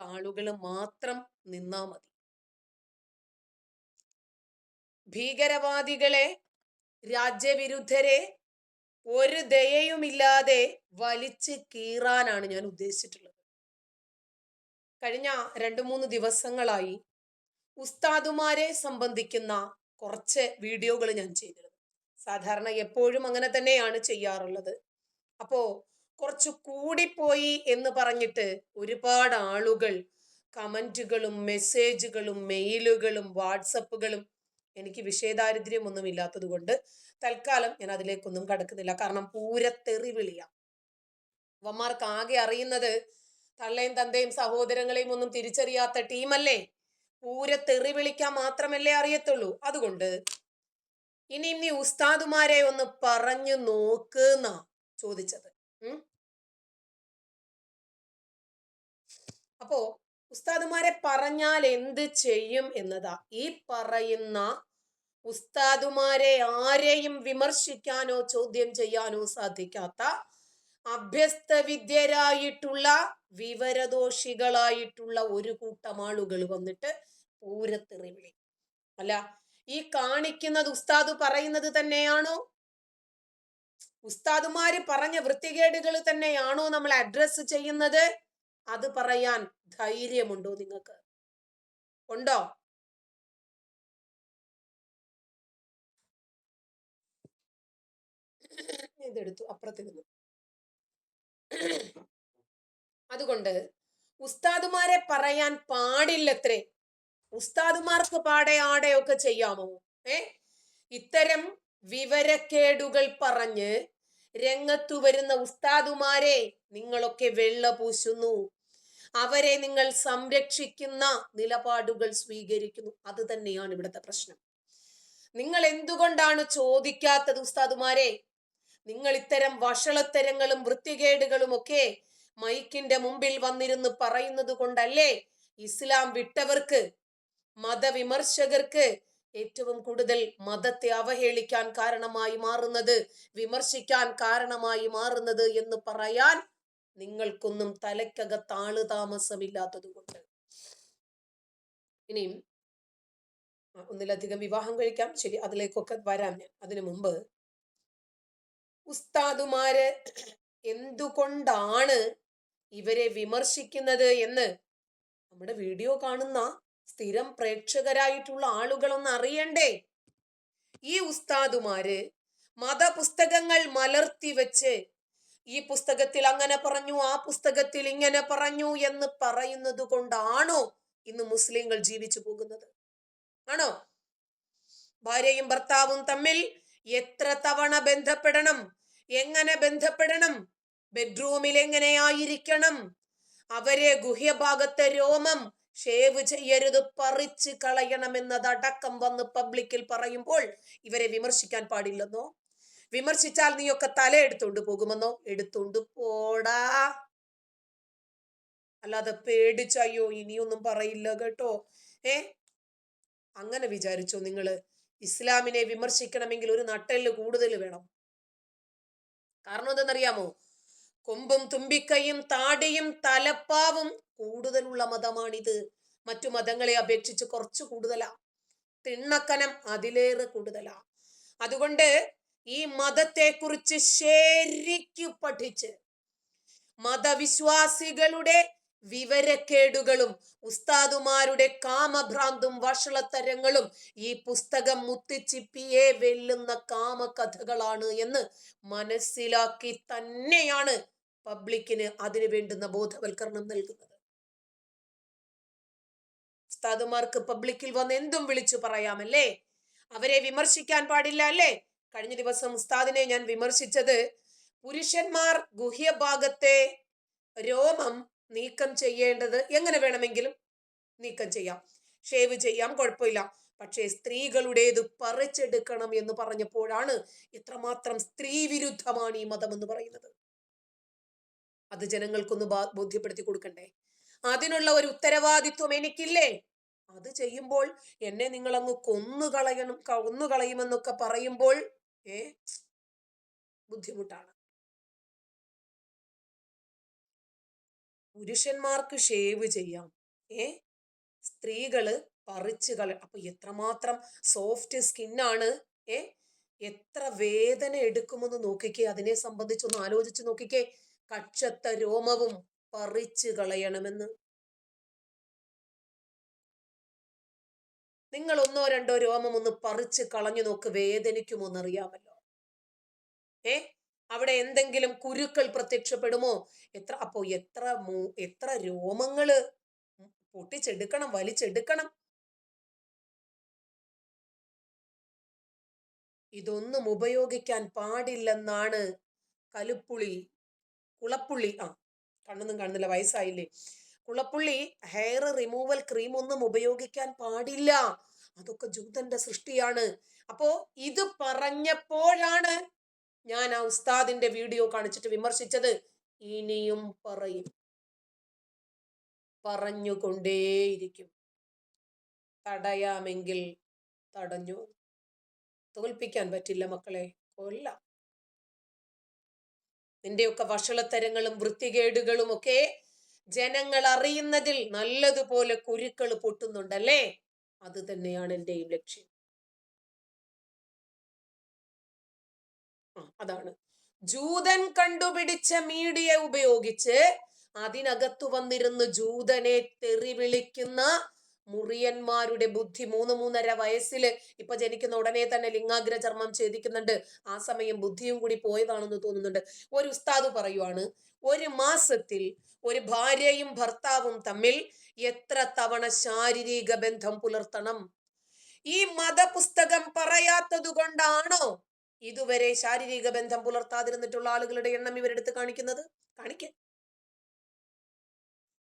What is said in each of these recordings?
ആളുകൾ മാത്രം നിന്നാ മതി. ഭീകരവാദികളെ രാജ്യവിരുദ്ധരെ ഒരു ദയയുമില്ലാതെ വലിച്ച് കീറാനാണ് ഞാൻ ഉദ്ദേശിച്ചിട്ടുള്ളത്. കഴിഞ്ഞ രണ്ടു മൂന്ന് ദിവസങ്ങളായി ഉസ്താദുമാരെ സംബന്ധിക്കുന്ന കുറച്ച് വീഡിയോകൾ ഞാൻ ചെയ്തിരുന്നു. സാധാരണ എപ്പോഴും അങ്ങനെ തന്നെയാണ് ചെയ്യാറുള്ളത്. അപ്പോ കുറച്ച് കൂടിപ്പോയി എന്ന് പറഞ്ഞിട്ട് ഒരുപാട് ആളുകൾ കമന്റുകളും മെസ്സേജുകളും മെയിലുകളും വാട്സപ്പുകളും എനിക്ക് വിഷയദാരിദ്ര്യമൊന്നും ഇല്ലാത്തത് കൊണ്ട് തൽക്കാലം ഞാൻ അതിലേക്കൊന്നും കടക്കുന്നില്ല. കാരണം പൂരത്തെറി വിളിയാം അവന്മാർക്ക് ആകെ അറിയുന്നത് തള്ളയും തന്തയും സഹോദരങ്ങളെയും ഒന്നും തിരിച്ചറിയാത്ത ടീമല്ലേ? പൂരത്തെറി വിളിക്കാൻ മാത്രമല്ലേ അറിയത്തുള്ളൂ. അതുകൊണ്ട് ഇനിയും നീ ഉസ്താദുമാരെ ഒന്ന് പറഞ്ഞു നോക്കുന്ന ചോദിച്ചത്. ഉം? അപ്പോ ഉസ്താദുമാരെ പറഞ്ഞാൽ എന്ത് ചെയ്യും എന്നതാ? ഈ പറയുന്ന ഉസ്താദുമാരെ ആരെയും വിമർശിക്കാനോ ചോദ്യം ചെയ്യാനോ സാധിക്കാത്ത അഭ്യസ്ത വിദ്യരായിട്ടുള്ള വിവരദോഷികളായിട്ടുള്ള ഒരു കൂട്ടം ആളുകൾ വന്നിട്ട് പൂരത്തെറി വിളി. അല്ല ഈ കാണിക്കുന്നത് ഉസ്താദ് പറയുന്നത് തന്നെയാണോ? ഉസ്താദുമാര് പറഞ്ഞ വൃത്തികേടുകൾ തന്നെയാണോ നമ്മൾ അഡ്രസ് ചെയ്യുന്നത്? അത് പറയാൻ ധൈര്യമുണ്ടോ നിങ്ങൾക്ക്? ഉണ്ടോ? ഇതെടുത്തു അപ്പുറത്തിരുന്നു അതുകൊണ്ട് ഉസ്താദുമാരെ പറയാൻ പാടില്ലത്രേ. ഉസ്താദുമാർക്ക് പാടെ ആടെയൊക്കെ ചെയ്യാമോ? ഏ? ഇത്തരം വിവരക്കേടുകൾ പറഞ്ഞ് രംഗത്തു വരുന്ന ഉസ്താദുമാരെ നിങ്ങളൊക്കെ വെള്ള പൂശുന്നു. അവരെ നിങ്ങൾ സംരക്ഷിക്കുന്ന നിലപാടുകൾ സ്വീകരിക്കുന്നു. അത് തന്നെയാണ് ഇവിടുത്തെ പ്രശ്നം. നിങ്ങൾ എന്തുകൊണ്ടാണ് ചോദിക്കാത്തത് ഉസ്താദുമാരെ? നിങ്ങൾ ഇത്തരം വഷളത്തരങ്ങളും വൃത്തികേടുകളും ഒക്കെ മൈക്കിന്റെ മുമ്പിൽ വന്നിരുന്ന് പറയുന്നത് കൊണ്ടല്ലേ ഇസ്ലാം വിട്ടവർക്ക് മതവിമർശകർക്ക് ഏറ്റവും കൂടുതൽ മതത്തെ അവഹേളിക്കാൻ കാരണമായി മാറുന്നത് വിമർശിക്കാൻ കാരണമായി മാറുന്നത് എന്ന് പറയാൻ നിങ്ങൾക്കൊന്നും തലയ്ക്കകത്താൾ താമസമില്ലാത്തത് കൊണ്ട് ഇനിയും ഒന്നിലധികം വിവാഹം കഴിക്കാം. ശരി അതിലേക്കൊക്കെ വരാം ഞാൻ. അതിനു മുമ്പ് ഉസ്താദുമാര് എന്തുകൊണ്ടാണ് ഇവരെ വിമർശിക്കുന്നത് എന്ന് നമ്മുടെ വീഡിയോ കാണുന്ന സ്ഥിരം പ്രേക്ഷകരായിട്ടുള്ള ആളുകളൊന്നും അറിയണ്ടേ? ഈ ഉസ്താദുമാര് മതപുസ്തകങ്ങൾ മലർത്തി വെച്ച് ഈ പുസ്തകത്തിൽ അങ്ങനെ പറഞ്ഞു ആ പുസ്തകത്തിൽ ഇങ്ങനെ പറഞ്ഞു എന്ന് പറയുന്നത് കൊണ്ടാണോ ഇന്ന് മുസ്ലിങ്ങൾ ജീവിച്ചു പോകുന്നത്? ആണോ? ഭാര്യയും ഭർത്താവും തമ്മിൽ എത്ര തവണ ബന്ധപ്പെടണം? എങ്ങനെ ബന്ധപ്പെടണം? ബെഡ്റൂമിൽ എങ്ങനെയായിരിക്കണം? അവരെ ഗുഹ്യഭാഗത്തെ രോമം ഷേവ് ചെയ്യരുത് പറിച്ച് കളയണമെന്നതടക്കം വന്ന് പബ്ലിക്കിൽ പറയുമ്പോൾ ഇവരെ വിമർശിക്കാൻ പാടില്ലെന്നോ? വിമർശിച്ചാൽ നീയൊക്കെ തല എടുത്തോണ്ട് പോകുമെന്നോ? എടുത്തുകൊണ്ട് പോടാ. അല്ലാതെ പേടിച്ചയ്യോ? ഇനിയൊന്നും പറയില്ല കേട്ടോ. ഏ? അങ്ങനെ വിചാരിച്ചോ നിങ്ങൾ? ഇസ്ലാമിനെ വിമർശിക്കണമെങ്കിൽ ഒരു നട്ടെല്ല് കൂടുതൽ വേണം. കാരണം എന്തെന്നറിയാമോ? കൊമ്പും തുമ്പിക്കൈയും താടിയും തലപ്പാവും കൂടുതലുള്ള മതമാണിത്. മറ്റു മതങ്ങളെ അപേക്ഷിച്ച് കുറച്ച് കൂടുതലാ. തിണ്ണക്കനം അതിലേറെ കൂടുതലാ. അതുകൊണ്ട് ഈ മതത്തെക്കുറിച്ച് ശരിക്കു പഠിച്ച് മതവിശ്വാസികളുടെ വിവരക്കേടുകളും ഉസ്താദുമാരുടെ കാമഭ്രാന്തും വഷളത്തരങ്ങളും ഈ പുസ്തകം മുത്തിച്ചിപ്പിയെ വെല്ലുന്ന കാമകഥകളാണ് എന്ന് മനസ്സിലാക്കി തന്നെയാണ് പബ്ലിക്കിന് അതിന് വേണ്ടുന്ന ബോധവൽക്കരണം നൽകുന്നത്. ഉസ്താദുമാർക്ക് പബ്ലിക്കിൽ വന്ന് എന്തും വിളിച്ചു പറയാമല്ലേ അവരെ വിമർശിക്കാൻ പാടില്ല അല്ലേ? കഴിഞ്ഞ ദിവസം ഉസ്താദിനെ ഞാൻ വിമർശിച്ചത് പുരുഷന്മാർ ഗുഹ്യഭാഗത്തെ രോമം നീക്കം ചെയ്യേണ്ടത് എങ്ങനെ വേണമെങ്കിലും നീക്കം ചെയ്യാം. ഷേവ് ചെയ്യാം കുഴപ്പമില്ല. പക്ഷേ സ്ത്രീകളുടേത് പറിച്ചെടുക്കണം എന്ന് പറഞ്ഞപ്പോഴാണ് ഇത്രമാത്രം സ്ത്രീ വിരുദ്ധമാണ് ഈ മതം എന്ന് പറയുന്നത്. അത് ജനങ്ങൾക്കൊന്ന് ബോധ്യപ്പെടുത്തി കൊടുക്കണ്ടേ? അതിനുള്ള ഒരു ഉത്തരവാദിത്വം എനിക്കില്ലേ? അത് ചെയ്യുമ്പോൾ എന്നെ നിങ്ങൾ കളയണം കൊന്നുകളയണം കൊന്നുകളയുമെന്നൊക്കെ പറയുമ്പോൾ ബുദ്ധിമുട്ടാണ്. പുരുഷന്മാർക്ക് ഷേവ് ചെയ്യാം. ഏ? സ്ത്രീകൾ പറിച്ചു കള അപ്പൊ എത്രമാത്രം സോഫ്റ്റ് സ്കിന്നാണ് ഏ? എത്ര വേദന എടുക്കുമെന്ന് നോക്കിക്കേ അതിനെ സംബന്ധിച്ചൊന്ന് ആലോചിച്ച് നോക്കിക്കേ. കക്ഷത്ത രോമവും പറിച്ചു കളയണമെന്ന്. നിങ്ങൾ ഒന്നോ രണ്ടോ രോമം ഒന്ന് പറിച്ച് കളഞ്ഞു നോക്ക് വേദനിക്കുമോന്നറിയാമല്ലോ. ഏ? അവിടെ എന്തെങ്കിലും കുരുക്കൾ പ്രത്യക്ഷപ്പെടുമോ? എത്ര അപ്പോ എത്ര മൂ- എത്ര രോമങ്ങൾ പൊട്ടിച്ചെടുക്കണം വലിച്ചെടുക്കണം. ഇതൊന്നും ഉപയോഗിക്കാൻ പാടില്ലെന്നാണ് കലുപ്പുളി കുളപ്പുള്ളി ആ കണ്ണൊന്നും കാണുന്നില്ല വയസ്സായില്ലേ? കുളപ്പുള്ളി ഹെയർ റിമൂവൽ ക്രീം ഒന്നും ഉപയോഗിക്കാൻ പാടില്ല. അതൊക്കെ ജൂതന്റെ സൃഷ്ടിയാണ്. അപ്പോ ഇത് പറഞ്ഞപ്പോഴാണ് ഞാൻ ആ ഉസ്താദിന്റെ വീഡിയോ കാണിച്ചിട്ട് വിമർശിച്ചത്. ഇനിയും പറയും. പറഞ്ഞുകൊണ്ടേയിരിക്കും. തടയാമെങ്കിൽ തടഞ്ഞു. തോൽപ്പിക്കാൻ പറ്റില്ല മക്കളെ കൊല്ല. നിന്റെയൊക്കെ വഷളത്തരങ്ങളും വൃത്തികേടുകളും ഒക്കെ ജനങ്ങൾ അറിയുന്നതിൽ നല്ലതുപോലെ കുരുക്കൾ പൊട്ടുന്നുണ്ടല്ലേ? അത് തന്നെയാണ് എന്റെയും ലക്ഷ്യം. അതാണ്. ജൂതൻ കണ്ടുപിടിച്ച മീഡിയ ഉപയോഗിച്ച് അതിനകത്തു വന്നിരുന്ന് ജൂതനെ തെറി വിളിക്കുന്ന മുറിയന്മാരുടെ ബുദ്ധി മൂന്ന് മൂന്നര വയസ്സിൽ ഇപ്പൊ ജനിക്കുന്ന ഉടനെ തന്നെ ലിംഗാഗ്ര ചർമ്മം ഛേദിക്കുന്നുണ്ട്. ആ സമയം ബുദ്ധിയും കൂടി പോയതാണെന്ന് തോന്നുന്നുണ്ട്. ഒരു ഉസ്താദ് പറയുവാണ് ഒരു മാസത്തിൽ ഒരു ഭാര്യയും ഭർത്താവും തമ്മിൽ എത്ര തവണ ശാരീരിക ബന്ധം പുലർത്തണം? ഈ മതപുസ്തകം പറയാത്തത് കൊണ്ടാണോ ഇതുവരെ ശാരീരിക ബന്ധം പുലർത്താതിരുന്നിട്ടുള്ള ആളുകളുടെ എണ്ണം ഇവരെടുത്ത് കാണിക്കുന്നത്? കാണിക്കേ.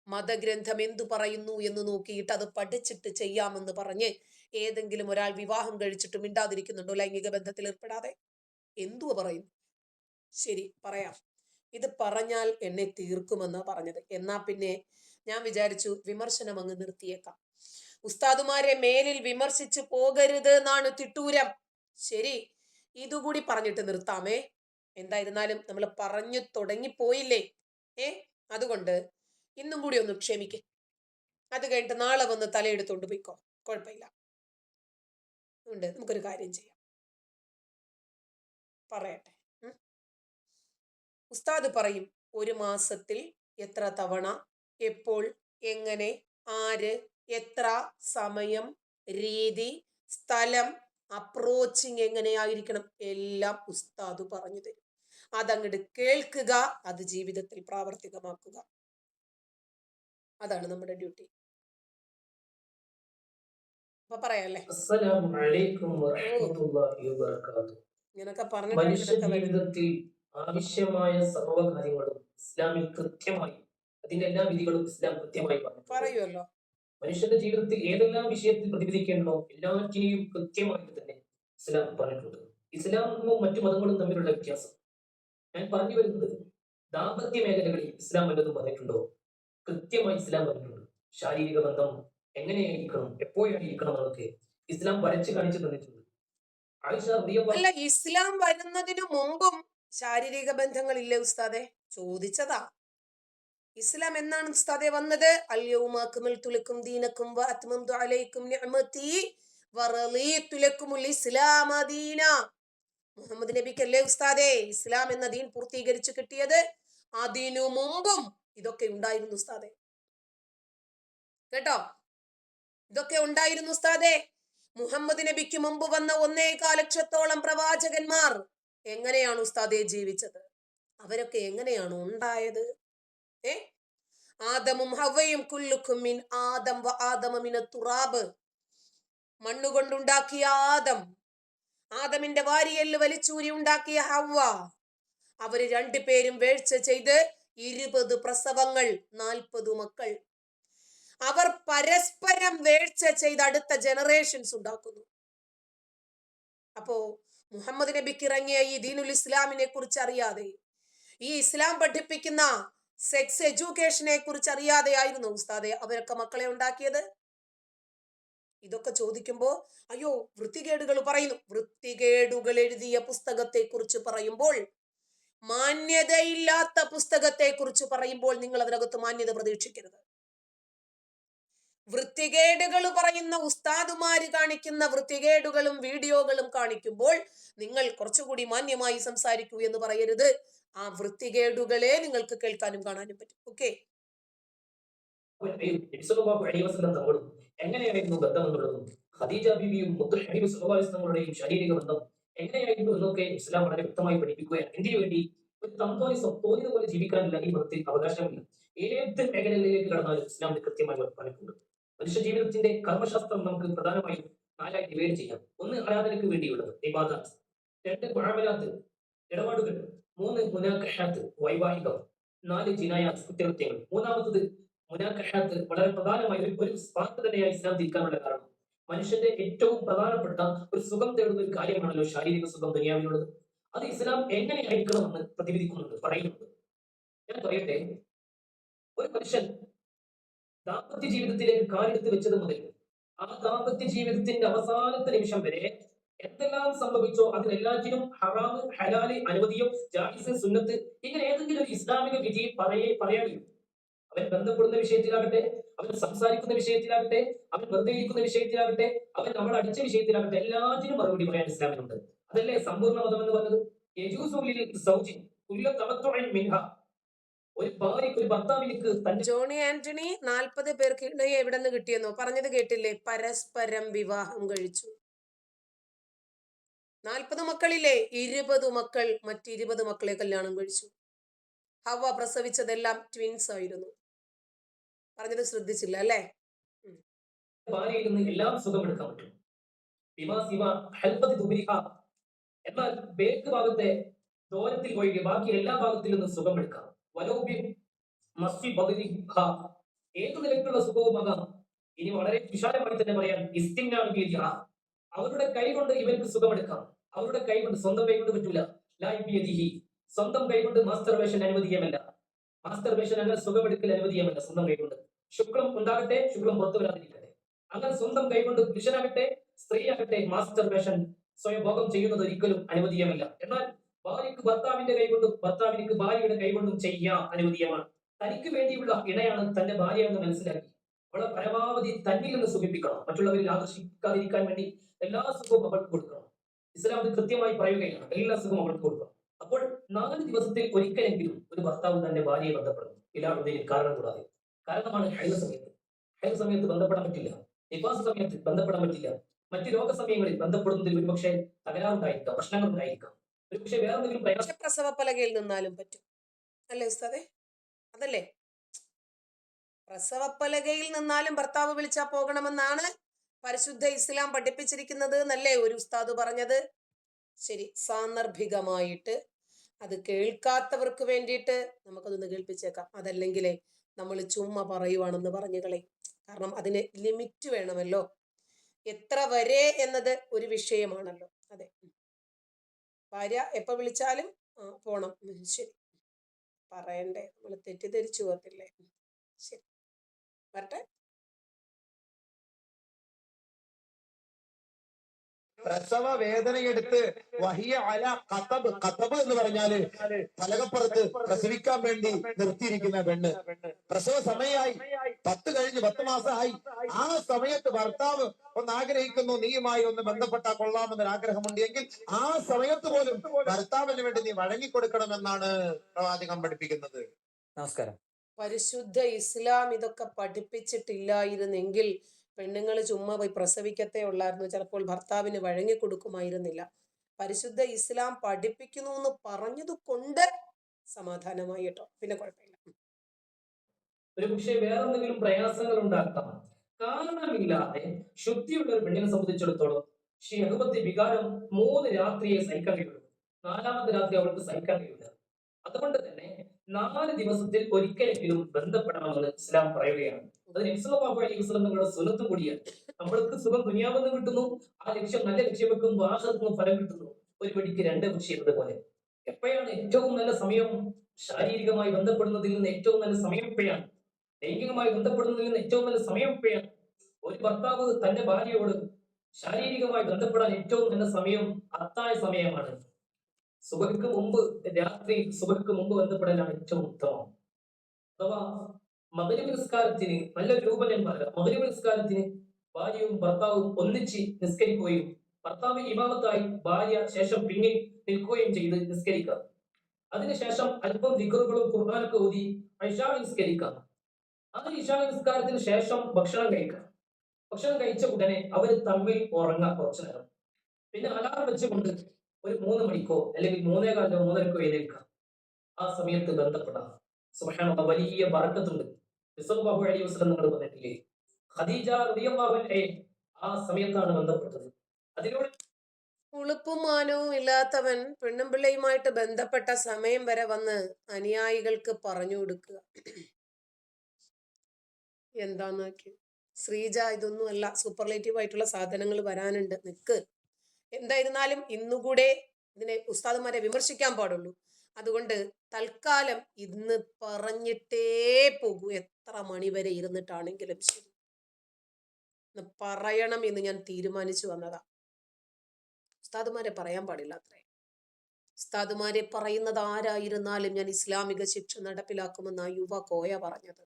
മതഗ്രന്ഥം എന്തു പറയുന്നു എന്ന് നോക്കിയിട്ട് അത് പഠിച്ചിട്ട് ചെയ്യാമെന്ന് പറഞ്ഞ് ഏതെങ്കിലും ഒരാൾ വിവാഹം കഴിച്ചിട്ട് മിണ്ടാതിരിക്കുന്നുണ്ടോ? ലൈംഗിക ബന്ധത്തിൽ ഏർപ്പെടാതെ? എന്തുവാ പറയും ശരി പറയാം. ഇത് പറഞ്ഞാൽ എന്നെ തീർക്കുമെന്നാ പറഞ്ഞത്. എന്നാ പിന്നെ ഞാൻ വിചാരിച്ചു വിമർശനം അങ്ങ് നിർത്തിയേക്കാം. ഉസ്താദുമാരെ മേലിൽ വിമർശിച്ചു പോകരുത് എന്നാണ് തിട്ടൂരം. ശരി ഇതുകൂടി പറഞ്ഞിട്ട് നിർത്താമേ. എന്തായിരുന്നാലും നമ്മൾ പറഞ്ഞു തുടങ്ങിപ്പോയില്ലേ? ഏ അതുകൊണ്ട് ഇന്നും കൂടി ഒന്ന് ക്ഷമിക്ക്. അത് കഴിഞ്ഞിട്ട് നാളെ വന്ന് തലയെടുത്തോണ്ട് പോയിക്കോ. കുഴപ്പമില്ല. ഉണ്ട് നമുക്കൊരു കാര്യം ചെയ്യാം. പറയട്ടെ. ഉസ്താദ് പറയും ഒരു മാസത്തിൽ എത്ര തവണ എപ്പോൾ എങ്ങനെ ആര് എത്ര സമയം രീതി സ്ഥലം അപ്രോച്ചിങ് എങ്ങനെയായിരിക്കണം? എല്ലാം ഉസ്താദ് പറഞ്ഞു തരും. അതങ്ങോട്ട് കേൾക്കുക അത് ജീവിതത്തിൽ പ്രാവർത്തികമാക്കുക. അതാണ് നമ്മുടെ ഡ്യൂട്ടി. അപ്പൊ പറയാല്ലേ? ഇങ്ങനൊക്കെ പറഞ്ഞു മനുഷ്യ ഇതൊക്കെ വരും. ജീവിതത്തിൽ ആവശ്യമായ സർവകാര്യങ്ങളും ഇസ്ലാമിൽ കൃത്യമായി അതിന്റെ എല്ലാ വിധികളും ഇസ്ലാം കൃത്യമായി പറഞ്ഞു പറയുമല്ലോ മനുഷ്യന്റെ ജീവിതത്തിൽ ഏതെല്ലാം വിഷയത്തിൽ പ്രതിഫലിക്കേണ്ടോ എല്ലാറ്റിനെയും കൃത്യമായിട്ട് തന്നെ ഇസ്ലാം പറഞ്ഞിട്ടുണ്ട്. ഇസ്ലാമും മറ്റു മതങ്ങളും തമ്മിലുള്ള വ്യത്യാസം. ഞാൻ പറഞ്ഞു വരുന്നത് ദാമ്പത്യ മേഖലകളിൽ ഇസ്ലാം വല്ലതും പറഞ്ഞിട്ടുണ്ടോ കൃത്യമായി ഇസ്ലാം പറഞ്ഞിട്ടുണ്ട്. ശാരീരിക ബന്ധം എങ്ങനെയായിരിക്കണം എപ്പോഴായിരിക്കണം എന്നൊക്കെ ഇസ്ലാം വരച്ചു കാണിച്ചു തന്നിട്ടുണ്ട്. ഇസ്ലാം വരുന്നതിനു മുമ്പും ശാരീരിക ബന്ധങ്ങൾ ബന്ധങ്ങളില്ലേ ഉസ്താദെ? ചോദിച്ചതാ. ഇസ്ലാം എന്നാണ് ഉസ്താദെ വന്നത്? അല്യവുമാക്കുമിൽ തുലക്കും ദീനക്കും വാത്മം അലൈക്കും നിഅമതി വറളീതു ഇസ്ലാം ദീന. മുഹമ്മദ് നബിക്കല്ലേ ഉസ്താദെ? ഇസ്ലാം എന്ന ദീൻ പൂർത്തീകരിച്ചു കിട്ടിയത്. അതിനു മുമ്പും ഇതൊക്കെ ഉണ്ടായിരുന്നു ഉസ്താദെ. കേട്ടോ? ഇതൊക്കെ ഉണ്ടായിരുന്നു ഉസ്താദെ. മുഹമ്മദ് നബിക്ക് മുമ്പ് വന്ന ഒന്നേകാൽ ലക്ഷത്തോളം പ്രവാചകന്മാർ എങ്ങനെയാണ് ഉസ്താദെ ജീവിച്ചത്? അവരൊക്കെ എങ്ങനെയാണ് ഉണ്ടായത്? ഏ? ആദമും ഹവയും കുല്ലുക്കും മിൻ ആദം വ ആദമമിന തുറാബ്. മണ്ണുകൊണ്ടുണ്ടാക്കിയ ആദം. ആദമിന്റെ വാരിയൽ വലിച്ചൂരി ഉണ്ടാക്കിയ ഹവ അവർ രണ്ടുപേരും വേഴ്ച ചെയ്ത് ഇരുപത് പ്രസവങ്ങൾ നാൽപ്പത് മക്കൾ. അവർ പരസ്പരം വേഴ്ച ചെയ്ത് അടുത്ത ജനറേഷൻസ് ഉണ്ടാക്കുന്നു. അപ്പോ മുഹമ്മദ് നബിക്ക് ഇറങ്ങിയ ഈ ദീനുൽ ഇസ്ലാമിനെ കുറിച്ച് അറിയാതെ ഈ ഇസ്ലാം പഠിപ്പിക്കുന്ന സെക്സ് എഡ്യൂക്കേഷനെ കുറിച്ച് അറിയാതെ ആയിരുന്നു ഉസ്താദെ അവരൊക്കെ മക്കളെ ഉണ്ടാക്കിയത്? ഇതൊക്കെ ചോദിക്കുമ്പോൾ അയ്യോ വൃത്തികേടുകൾ പറയുന്നു. വൃത്തികേടുകൾ എഴുതിയ പുസ്തകത്തെ കുറിച്ച് പറയുമ്പോൾ മാന്യതയില്ലാത്ത പുസ്തകത്തെ കുറിച്ച് പറയുമ്പോൾ നിങ്ങൾ അതിനകത്ത് മാന്യത പ്രതീക്ഷിക്കരുത്. വൃത്തികേടുകൾ പറയുന്ന ഉസ്താദുമാര് കാണിക്കുന്ന വൃത്തികേടുകളും വീഡിയോകളും കാണിക്കുമ്പോൾ നിങ്ങൾ കുറച്ചുകൂടി മാന്യമായി സംസാരിക്കൂ എന്ന് പറയരുത്. ആ വൃത്തികേടുകളെ നിങ്ങൾക്ക് കേൾക്കാനും കാണാനും പറ്റും. ഓക്കെ? എങ്ങനെയായിരുന്നു ബന്ധം എന്നുള്ളതും ഖദീജ ബിബിയും ശാരീരിക ബന്ധം എങ്ങനെയായിരുന്നു എന്നൊക്കെ ഇസ്ലാം വളരെ വ്യക്തമായി പഠിപ്പിക്കുകയാണ്? എന്തിനു വേണ്ടി? ഒരു തന്തോലി തോന്നിയത് പോലെ ജീവിക്കാൻ ഈ മതത്തിൽ അവകാശമില്ല ഏത് മേഖലകളിലേക്ക് കടന്നാലും ഇസ്ലാമിന് കൃത്യമായി പറഞ്ഞിട്ടുണ്ട് മനുഷ്യ ജീവിതത്തിന്റെ കർമ്മശാസ്ത്രം നമുക്ക് പ്രധാനമായും നാലായി ഡിവൈഡ് ചെയ്യാം. ഒന്ന് ആരാധനയ്ക്ക് വേണ്ടിയുള്ളത് ഇബാദത്ത് രണ്ട് മുഴാമലാത്ത് ഇടപാടുകൾ. മൂന്ന് മുനാകഷാത്ത് വൈവാഹികം. നാല് ജിനായാത്ത് കുറ്റകൃത്യങ്ങൾ. മൂന്നാമത്തത് മുനാകഷാത്ത് വളരെ പ്രധാനമായി ഒരു സ്പാർക്ക് തന്നെയായി ഇസ്ലാം തിരിക്കാനുള്ള കാരണം. മനുഷ്യന്റെ ഏറ്റവും പ്രധാനപ്പെട്ട ഒരു സുഖം തേടുന്ന ഒരു കാര്യമാണല്ലോ ശാരീരിക സുഖം ദുനിയാവിനുള്ളത് അത് ഇസ്ലാം എങ്ങനെ എങ്ങനെയായിരിക്കണമെന്ന് പ്രതിവിധിക്കുന്നുണ്ട് പറയുന്നുണ്ട്. ഞാൻ പറയട്ടെ ഒരു മനുഷ്യൻ ദാമ്പത്യ ജീവിതത്തിലേക്ക് കാലെടുത്ത് വെച്ചത് മുതൽ ആ ദാമ്പത്യ ജീവിതത്തിന്റെ അവസാനത്തെ നിമിഷം വരെ എന്തെല്ലാം സംഭവിച്ചോ അതിനെല്ലാറ്റിനും ഹറാമ് ഹലാൽ അനുമതിയോ ജാഹിസ് സുന്നത്ത് ഇങ്ങനെ ഏതെങ്കിലും ഒരു ഇസ്ലാമിക വിധി പറയേ കഴിയും. അവൻ ബന്ധപ്പെടുന്ന വിഷയത്തിലാകട്ടെ അവൻ സംസാരിക്കുന്ന വിഷയത്തിലാകട്ടെ അവൻ വെറുതെ ഇരിക്കുന്ന വിഷയത്തിലാകട്ടെ അവൻ നമ്മൾ അടിച്ച വിഷയത്തിലാകട്ടെ എല്ലാത്തിനും മറുപടി പറയാൻ ഇസ്ലാമിനുണ്ട്. അതല്ലേ സമ്പൂർണ മതം എന്ന് പറഞ്ഞത്? ജോണി ആന്റണി നാൽപ്പത് പേർക്ക് എവിടെ നിന്ന് കിട്ടിയെന്നോ? പറഞ്ഞത് കേട്ടില്ലേ? പരസ്പരം വിവാഹം കഴിച്ചു. നാൽപ്പത് മക്കളില്ലേ? ഇരുപത് മക്കൾ മറ്റിരുപത് മക്കളെ കല്യാണം കഴിച്ചു. ഹവ പ്രസവിച്ചതെല്ലാം ട്വിൻസ് ആയിരുന്നു പറഞ്ഞത് ശ്രദ്ധിച്ചില്ല അല്ലേ? ഭാര്യയിൽ നിന്ന് എല്ലാം സുഖമെടുക്കാൻ പറ്റും. എന്നാൽ ബേക്ക് ഭാഗത്തെ ദോരത്തിൽ ഒഴികെ ബാക്കി എല്ലാ ഭാഗത്തിൽ നിന്നും സുഖമെടുക്കാം വലോബി മസ്വി ഭഗതി ഏത് നിലക്കുള്ള സുഖവുമാകാം ഇനി വളരെ വിശാലമായി തന്നെ പറയാം ഇസ്തിന്നാണ്. അവരുടെ കൈ കൊണ്ട് ഇവർക്ക് സുഖമെടുക്കാം. അവരുടെ കൈ കൊണ്ട് സ്വന്തം കൈ കൊണ്ട് പറ്റൂല. ലായ്പിയതിഹി സ്വന്തം കൈ കൊണ്ട് മാസ്റ്റർവേഷൻ അനുവദീയമല്ല മാസ്റ്റർവേഷൻ അങ്ങനെ സുഖമെടുക്കൽ അനുവദീയമല്ല സ്വന്തം കൈ കൊണ്ട്. ശുക്ലം ഉണ്ടാകട്ടെ ശുക്ലം പുറത്തു വരാതിരിക്കട്ടെ. അങ്ങനെ സ്വന്തം കൈകൊണ്ട് പുരുഷനാകട്ടെ സ്ത്രീയാകട്ടെ മാസ്റ്റർബേഷൻ സ്വയം ഭോഗം ചെയ്യുന്നത് ഒരിക്കലും അനുവദീയമല്ല. എന്നാൽ ഭാര്യക്ക് ഭർത്താവിന്റെ കൈകൊണ്ടും ഭർത്താവിനിക്ക് ഭാര്യയുടെ കൈകൊണ്ടും ചെയ്യാം അനുവദീയമാണ്. തനിക്ക് വേണ്ടിയുള്ള ഇണയാണ് തന്റെ ഭാര്യ എന്ന് മനസ്സിലാക്കി. അവളെ പരമാവധി തന്നിൽ നിന്ന് സുഖിപ്പിക്കണം. മറ്റുള്ളവരിൽ ആകർഷിക്കാതിരിക്കാൻ വേണ്ടി എല്ലാ സുഖവും അവൾക്ക് കൊടുക്കണം. ഇസ്ലാം അത് കൃത്യമായി പറയുകയാണ്. എല്ലാ സുഖവും അവൾക്ക് കൊടുക്കണം. അപ്പോൾ നാല് ദിവസത്തിൽ ഒരിക്കലെങ്കിലും ഒരു ഭർത്താവ് തന്റെ ഭാര്യയെ ബന്ധപ്പെടുന്നു. ഇല്ലാതെ കാരണം കൂടാതെ. കാരണമാണ് ഹൈല സമയത്ത്. ഹൈല സമയത്ത് ബന്ധപ്പെടാൻ പറ്റില്ല. നിവാസ സമയത്ത് ബന്ധപ്പെടാൻ പറ്റില്ല. മറ്റു രോഗസമയങ്ങളിൽ ബന്ധപ്പെടുന്നതിൽ ഒരുപക്ഷെ തകരാറുണ്ടായിരിക്കാം പ്രശ്നങ്ങൾ ഉണ്ടായിരിക്കാം ഒരുപക്ഷെ വേറെ എന്തെങ്കിലും പ്രസവ പലകയിൽ നിന്നാലും പറ്റും. അല്ലേ ഉസ്താദെ? അതല്ലേ? പ്രസവ പലകയിൽ നിന്നാലും ഭർത്താവ് വിളിച്ചാ പോകണമെന്നാണ് പരിശുദ്ധ ഇസ്ലാം പഠിപ്പിച്ചിരിക്കുന്നത് എന്നല്ലേ ഒരു ഉസ്താദ് പറഞ്ഞത്? ശരി സാന്ദർഭികമായിട്ട് അത് കേൾക്കാത്തവർക്ക് വേണ്ടിയിട്ട് നമുക്കതൊന്ന് കേൾപ്പിച്ചേക്കാം. അതല്ലെങ്കിലേ നമ്മൾ ചുമ്മാ പറയുവാണെന്ന് പറഞ്ഞു കളയും. കാരണം അതിന് ലിമിറ്റ് വേണമല്ലോ. എത്ര വരെ എന്നത് ഒരു വിഷയമാണല്ലോ. അതെ. ഭാര്യ എപ്പോ വിളിച്ചാലും പോണം. ശരി. പറയണ്ടേ? നമ്മൾ തെറ്റിദ്ധരിച്ചു പോകത്തില്ലേ? ശരി. വരട്ടെ. പ്രസവ വേദനയെടുത്ത് വഹിയ അല കത്തബ് കത്തബ് എന്ന് പറഞ്ഞാൽ പലകപ്പുറത്ത് പ്രസവിക്കാൻ വേണ്ടി നിർത്തിയിരിക്കുന്ന പെണ്ണ്. പ്രസവ സമയമായി പത്ത് കഴിഞ്ഞ് പത്ത് മാസമായി. ആ സമയത്ത് ഭർത്താവ് ഒന്ന് ആഗ്രഹിക്കുന്നു നീയുമായി ഒന്ന് ബന്ധപ്പെട്ടാൽ കൊള്ളാമെന്നൊരു ആഗ്രഹമുണ്ട് എങ്കിൽ ആ സമയത്ത് പോലും ഭർത്താവിന് വേണ്ടി നീ വഴങ്ങിക്കൊടുക്കണമെന്നാണ് പ്രവാചകം പഠിപ്പിക്കുന്നത്. നമസ്കാരം. പരിശുദ്ധ ഇസ്ലാം ഇതൊക്കെ പഠിപ്പിച്ചിട്ടില്ലായിരുന്നെങ്കിൽ പെണ്ണുങ്ങൾ ചുമ്മാ പോയി പ്രസവിക്കത്തേ ഉള്ളായിരുന്നു. ചിലപ്പോൾ ഭർത്താവിന് വഴങ്ങി കൊടുക്കുമായിരുന്നില്ല. പരിശുദ്ധ ഇസ്ലാം പഠിപ്പിക്കുന്നു എന്ന് പറഞ്ഞത് കൊണ്ട് സമാധാനമായി കേട്ടോ. പിന്നെ കുഴപ്പമില്ല. ഒരുപക്ഷെ വേറെ എന്തെങ്കിലും പ്രയാസങ്ങൾ ഉണ്ടാക്കാം. കാരണമില്ലാതെ ശുദ്ധിയുള്ള ഒരു പെണ്ണിനെ സംബന്ധിച്ചിടത്തോളം ഷെഹബത്തെ വികാരം മൂന്ന് രാത്രിയെ സഹിക്കാൻ നാലാമത്തെ രാത്രി അവൾക്ക് സഹിക്കാൻ അതുകൊണ്ട് തന്നെ നാല് ദിവസത്തിൽ ഒരിക്കലെങ്കിലും ബന്ധപ്പെടണമെന്ന് ഇസ്ലാം പറയുകയാണ്. അത് നിങ്ങളുടെ സുനത്തും കൂടിയാണ്. നമ്മൾക്ക് സുഖം ദുനിയാവെന്ന് കിട്ടുന്നു. ആ ലക്ഷ്യം നല്ല ലക്ഷ്യം വെക്കുമ്പോൾ സ്ഥലത്തും ഫലം കിട്ടുന്നു. ഒരു വെടിക്ക് രണ്ട് പക്ഷി എന്നതുപോലെ എപ്പോഴാണ് ഏറ്റവും നല്ല സമയം ശാരീരികമായി ബന്ധപ്പെടുന്നതിൽ നിന്ന് ഏറ്റവും നല്ല സമയം എപ്പോഴാണ്? ലൈംഗികമായി ബന്ധപ്പെടുന്നതിൽ നിന്ന് ഏറ്റവും നല്ല സമയം എപ്പോഴാണ്? ഒരു ഭർത്താവ് തന്റെ ഭാര്യയോട് ശാരീരികമായി ബന്ധപ്പെടാൻ ഏറ്റവും നല്ല സമയം അത്തായ സമയമാണ്. സുബഹിക്ക് മുമ്പ് രാത്രി സുബഹിക്ക് മുമ്പ് ബന്ധപ്പെടലാണ് ഏറ്റവും ഉത്തമം. അഥവാ മകര പുരസ്കാരത്തിന് നല്ലൊരു രൂപം മകരവ് നിസ്കാരത്തിന് ഭാര്യയും ഭർത്താവും ഒന്നിച്ച് നിസ്കരിക്കുകയും ഭർത്താവ് ഇമാമത്തായി ഭാര്യ ശേഷം പിന്നിൽ നിൽക്കുകയും ചെയ്ത് നിസ്കരിക്കാം അതിനുശേഷം അല്പം വിക്കറുകളും ഖുർആാനൊക്കെ ഊതി ഐഷാ നിസ്കരിക്കാം അങ്ങനെ ഇഷാ നിസ്കാരത്തിന് ശേഷം ഭക്ഷണം കഴിക്കാം ഭക്ഷണം കഴിച്ച ഉടനെ അവർ തമ്മിൽ ഉറങ്ങാം കുറച്ചു നേരം. പിന്നെ അലാറം വെച്ചുകൊണ്ട് ഒരു മൂന്ന് മണിക്കോ അല്ലെങ്കിൽ മൂന്നേ കാലോ മൂന്നരക്കോ എഴുന്നേൽക്കാം ആ സമയത്ത് ബന്ധപ്പെടാം. സുഹാന വലിയ ബറക്കത്തുണ്ട്. റിസർവ് അലി വസ്ലം നിങ്ങൾ പറഞ്ഞിട്ടില്ലേ? ഖദീജ ആ സമയത്താണ് ബന്ധപ്പെട്ടത്. അതിലൂടെ ഉളുപ്പും മാനവും ഇല്ലാത്തവൻ ബന്ധപ്പെട്ട സമയം വരെ വന്ന് അനുയായികൾക്ക് പറഞ്ഞു കൊടുക്കുക. എന്താന്നാക്കി ശ്രീജ ഇതൊന്നും അല്ല സൂപ്പർലേറ്റീവ് ആയിട്ടുള്ള സാധനങ്ങൾ വരാനുണ്ട്. നിക്ക്. എന്തായിരുന്നാലും ഇന്നുകൂടെ ഇതിനെ ഉസ്താദുമാരെ വിമർശിക്കാൻ പാടുള്ളൂ. അതുകൊണ്ട് തൽക്കാലം ഇന്ന് പറഞ്ഞിട്ടേ പോകൂ. എത്ര മണി വരെ ഇരുന്നിട്ടാണെങ്കിലും ശരി. ഇന്ന് പറയണം എന്ന് ഞാൻ തീരുമാനിച്ചു വന്നതാ. ഉസ്താദുമാരെ പറയാൻ പാടില്ല അത്രേ. ഉസ്താദുമാരെ പറയുന്നത് ആരായിരുന്നാലും ഞാൻ ഇസ്ലാമിക ശിക്ഷ നടപ്പിലാക്കുമെന്ന് യുവ കോയ പറഞ്ഞത്.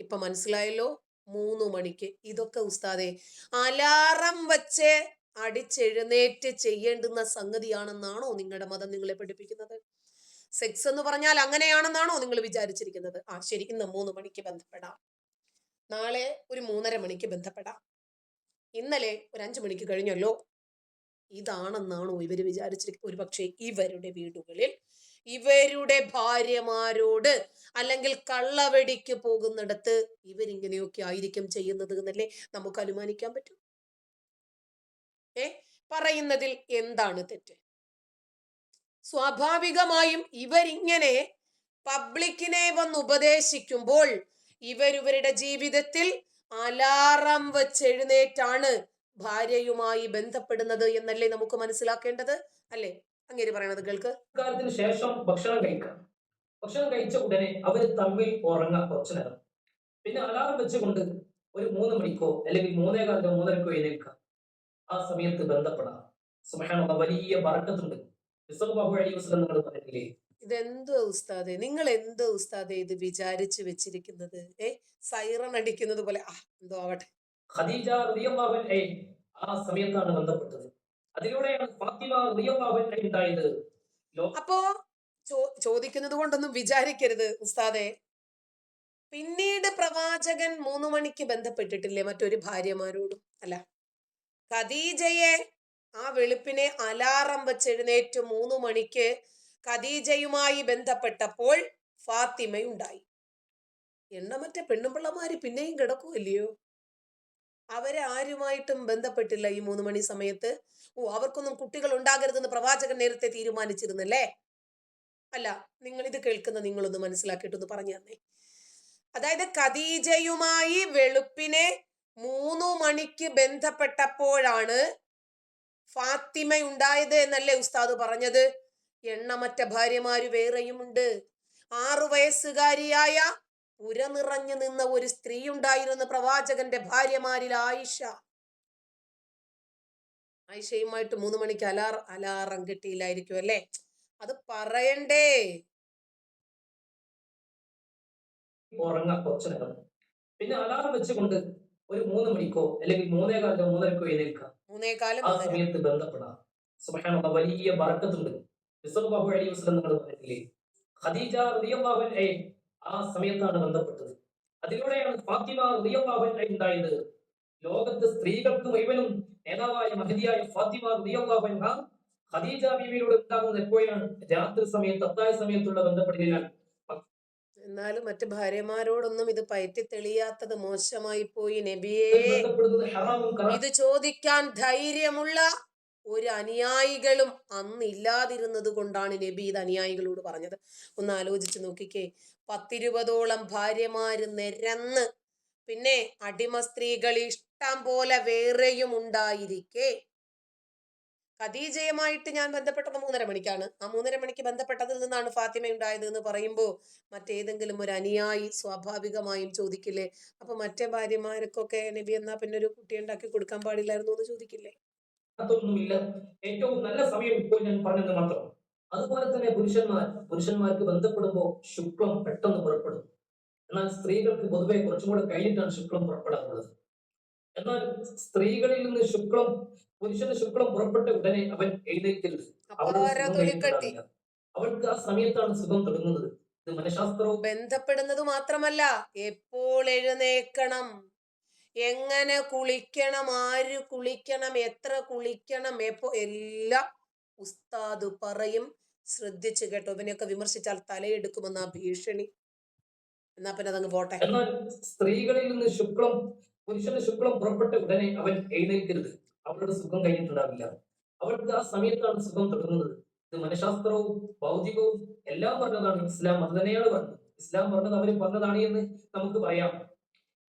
ഇപ്പൊ മനസ്സിലായല്ലോ? മൂന്ന് മണിക്ക്. ഇതൊക്കെ ഉസ്താദെ അലാറം വെച്ച് അടിച്ചെഴുന്നേറ്റ് ചെയ്യേണ്ടുന്ന സംഗതിയാണെന്നാണോ നിങ്ങളുടെ മതം നിങ്ങളെ പഠിപ്പിക്കുന്നത്? സെക്സ് എന്ന് പറഞ്ഞാൽ അങ്ങനെയാണെന്നാണോ നിങ്ങൾ വിചാരിച്ചിരിക്കുന്നത്? ആ ശരിക്കും മൂന്ന് മണിക്ക് ബന്ധപ്പെടാം. നാളെ ഒരു മൂന്നര മണിക്ക് ബന്ധപ്പെടാം. ഇന്നലെ ഒരു അഞ്ചു മണിക്ക് കഴിഞ്ഞല്ലോ. ഇതാണെന്നാണോ ഇവർ വിചാരിച്ചിരിക്കുന്നത് ഒരു പക്ഷേ ഇവരുടെ വീടുകളിൽ ഇവരുടെ ഭാര്യമാരോട് അല്ലെങ്കിൽ കള്ളവെടിക്ക് പോകുന്നിടത്ത് ഇവരിങ്ങനെയൊക്കെ ആയിരിക്കും ചെയ്യുന്നത് എന്നല്ലേ നമുക്ക് അനുമാനിക്കാൻ പറ്റും? ഏ? പറയുന്നതിൽ എന്താണ് തെറ്റ്? സ്വാഭാവികമായും ഇവരിങ്ങനെ പബ്ലിക്കിനെ വന്ന് ഉപദേശിക്കുമ്പോൾ ഇവരിവരുടെ ജീവിതത്തിൽ അലാറം വെച്ചെഴുന്നേറ്റാണ് ഭാര്യയുമായി ബന്ധപ്പെടുന്നത് എന്നല്ലേ നമുക്ക് മനസ്സിലാക്കേണ്ടത്? അല്ലേ? അങ്ങനെ പറയണത് കേൾക്ക്. കാലത്തിന് ശേഷം ഭക്ഷണം കഴിക്കാം ഭക്ഷണം കഴിച്ച ഉടനെ അവർ തമ്മിൽ ഉറങ്ങാം കുറച്ചു നേരം. പിന്നെ അലാറം വെച്ചുകൊണ്ട് ഒരു മൂന്ന് മണിക്കോ അല്ലെങ്കിൽ മൂന്നേ കാലത്തോ മൂന്നരക്കോ എഴുന്നേൽക്കാം ആ സമയത്ത് ബന്ധപ്പെടാം. സുബ്ഹാനല്ലാഹ് വലിയ ബറക്കത്തുണ്ട് നിങ്ങൾ എന്ത് ഇതെന്തോ ഉസ്താദെ നിങ്ങൾ എന്തോ ഉസ്താദെ ഇത് വിചാരിച്ചു വെച്ചിരിക്കുന്നത്? ഏ സൈറൺ അടിക്കുന്നത് പോലെ. ആ എന്തോ ആവട്ടെ. ഖദീജ ആ സമയത്താണ് ബന്ധപ്പെട്ടത്. അതിലൂടെയാണ് ഫാത്തിമ ഉണ്ടായത്. അപ്പോ ചോദിക്കുന്നത് കൊണ്ടൊന്നും വിചാരിക്കരുത് ഉസ്താദെ. പിന്നീട് പ്രവാചകൻ മൂന്ന് മണിക്ക് ബന്ധപ്പെട്ടിട്ടില്ലേ മറ്റൊരു ഭാര്യമാരോടും? അല്ല. ഖദീജയെ ആ വെളുപ്പിനെ അലാറം വെച്ചെഴുന്നേറ്റ് മൂന്ന് മണിക്ക് ഖദീജയുമായി ബന്ധപ്പെട്ടപ്പോൾ ഫാത്തിമയുണ്ടായി. എണ്ണമറ്റ പെണ്ണുപിള്ളമാര് പിന്നെയും കിടക്കുമല്ലയോ അവരെ ആരുമായിട്ടും ബന്ധപ്പെട്ടില്ല ഈ മൂന്ന് മണി സമയത്ത്. ഓ അവർക്കൊന്നും കുട്ടികൾ ഉണ്ടാകരുതെന്ന് പ്രവാചകൻ നേരത്തെ തീരുമാനിച്ചിരുന്നല്ലേ? അല്ല നിങ്ങൾ ഇത് കേൾക്കുന്ന നിങ്ങളൊന്ന് മനസ്സിലാക്കിയിട്ടൊന്ന് പറഞ്ഞു തന്നെ. അതായത് ഖദീജയുമായി വെളുപ്പിനെ മൂന്നു മണിക്ക് ബന്ധപ്പെട്ടപ്പോഴാണ് ഫാത്തിമ ഉണ്ടായത് എന്നല്ലേ ഉസ്താദ് പറഞ്ഞത്? എണ്ണമറ്റ ഭാര്യമാര് വേറെയുമുണ്ട്. ആറു വയസ്സുകാരിയായ ഉര നിറഞ്ഞു നിന്ന ഒരു സ്ത്രീ ഉണ്ടായിരുന്നു പ്രവാചകന്റെ ഭാര്യമാരിൽ ആയിഷ. ആയിഷയുമായിട്ട് മൂന്ന് മണിക്ക് അലാർ അലാറം കിട്ടിയില്ലായിരിക്കും അല്ലേ? അത് പറയണ്ടേ? ഉറങ്ങാം കുറച്ചു പിന്നെ അലാറം വെച്ചുകൊണ്ട് ഒരു മൂന്ന് മണിക്കോ അല്ലെങ്കിൽ മൂന്നേ കാലോ മൂന്നരക്കോ എഴുന്നേൽക്കാം ആ സമയത്ത് ബന്ധപ്പെടാം. സുബ്ഹാനല്ലാഹ് വലിയ ബറക്കത്തുണ്ട് ബാബു അലി വസ്ലം നിങ്ങൾ പറഞ്ഞിട്ടില്ലേ ഖദീജ അൻഹയെ ആ സമയത്താണ് ബന്ധപ്പെട്ടത്. അതിലൂടെയാണ് ഫാത്തിമ അൻഹ ഉണ്ടായത്. ലോകത്ത് സ്ത്രീകൾക്ക് മുഴുവനും നേതാവായ മഹതിയായ ഫാത്തിമ അൻഹ ഖദീജ ബീവിയിലൂടെ ഉണ്ടാകുന്നത് എപ്പോഴാണ്? രാത്രി സമയത്ത് അത്തായ സമയത്തുള്ള ബന്ധപ്പെടലിലാണ്. എന്നാലും മറ്റു ഭാര്യമാരോടൊന്നും ഇത് പയറ്റി തെളിയാത്തത് മോശമായി പോയി നബിയേ. ഇത് ചോദിക്കാൻ ധൈര്യമുള്ള ഒരു അനുയായികളും അന്ന് ഇല്ലാതിരുന്നത് കൊണ്ടാണ് നബി ഇത് അനുയായികളോട് പറഞ്ഞത്. ഒന്ന് ആലോചിച്ച് നോക്കിക്കേ. പത്തിരുപതോളം ഭാര്യമാര് നിരന്ന് പിന്നെ അടിമ സ്ത്രീകൾ ഇഷ്ടം പോലെ വേറെയും ഉണ്ടായിരിക്കെ. ഖദീജയുമായിട്ട് ഞാൻ ബന്ധപ്പെട്ടത് മൂന്നര മണിക്കാണ്. ആ മൂന്നര മണിക്ക് ബന്ധപ്പെട്ടതിൽ നിന്നാണ് ഫാത്തിമ ഉണ്ടായത് എന്ന് പറയുമ്പോൾ മറ്റേതെങ്കിലും ഒരു അനുയായി സ്വാഭാവികമായും ചോദിക്കില്ലേ? അപ്പൊ മറ്റേ ഭാര്യമാർക്കൊക്കെ നബി എന്നാ പിന്നെ ഒരു കുട്ടി ഉണ്ടാക്കി കൊടുക്കാൻ പാടില്ലായിരുന്നു എന്ന് ചോദിക്കില്ലേ? അതൊന്നുമില്ല. ഏറ്റവും നല്ല സമയം ഇപ്പോൾ ഞാൻ പറഞ്ഞത് മാത്രം. അതുപോലെ തന്നെ പുരുഷന്മാർ പുരുഷന്മാർക്ക് ബന്ധപ്പെടുമ്പോൾ ശുക്ലം പെട്ടെന്ന് പുറപ്പെടും. എന്നാൽ സ്ത്രീകൾക്ക് പൊതുവെ കുറച്ചും കൂടെ കഴിഞ്ഞിട്ടാണ് ശുക്ലം പുറപ്പെടാറുള്ളത്. എന്നാൽ സ്ത്രീകളിൽ നിന്ന് ശുക്ലം പുരുഷന് ശുക്ലം പുറപ്പെട്ട ഉടനെ അവൻ സുഖം അവൾക്ക് ആ സമയത്താണ് സുഖം തുടങ്ങുന്നത്. ഇത് മനഃശാസ്ത്രവും ബന്ധപ്പെടുന്നത് മാത്രമല്ല എപ്പോൾ എഴുന്നേക്കണം? എങ്ങനെ കുളിക്കണം? ആര് കുളിക്കണം? എത്ര കുളിക്കണം? എപ്പോ എല്ലാം ഉസ്താദ് പറയും. ശ്രദ്ധിച്ചു കേട്ടോ. ഇവനെയൊക്കെ വിമർശിച്ചാൽ തലയെടുക്കുമെന്ന ഭീഷണി. എന്നാ പിന്നെ അതങ്ങ് പോട്ടെ. എന്നാൽ സ്ത്രീകളിൽ നിന്ന് ശുക്ലം പുരുഷന് ശുക്ലം പുറപ്പെട്ട ഉടനെ അവൻ എഴുന്നേൽക്കരുത് അവളുടെ സുഖം കഴിഞ്ഞിട്ടുണ്ടാവില്ല. അവർക്ക് ആ സമയത്താണ് സുഖം തുടങ്ങുന്നത്. ഇത് മനഃശാസ്ത്രവും ഭൗതികവും എല്ലാം പറഞ്ഞതാണ് ഇസ്ലാം. അത് തന്നെയാണ് പറഞ്ഞത്. ഇസ്ലാം പറഞ്ഞത് അവർ പറഞ്ഞതാണ് എന്ന് നമുക്ക് പറയാം.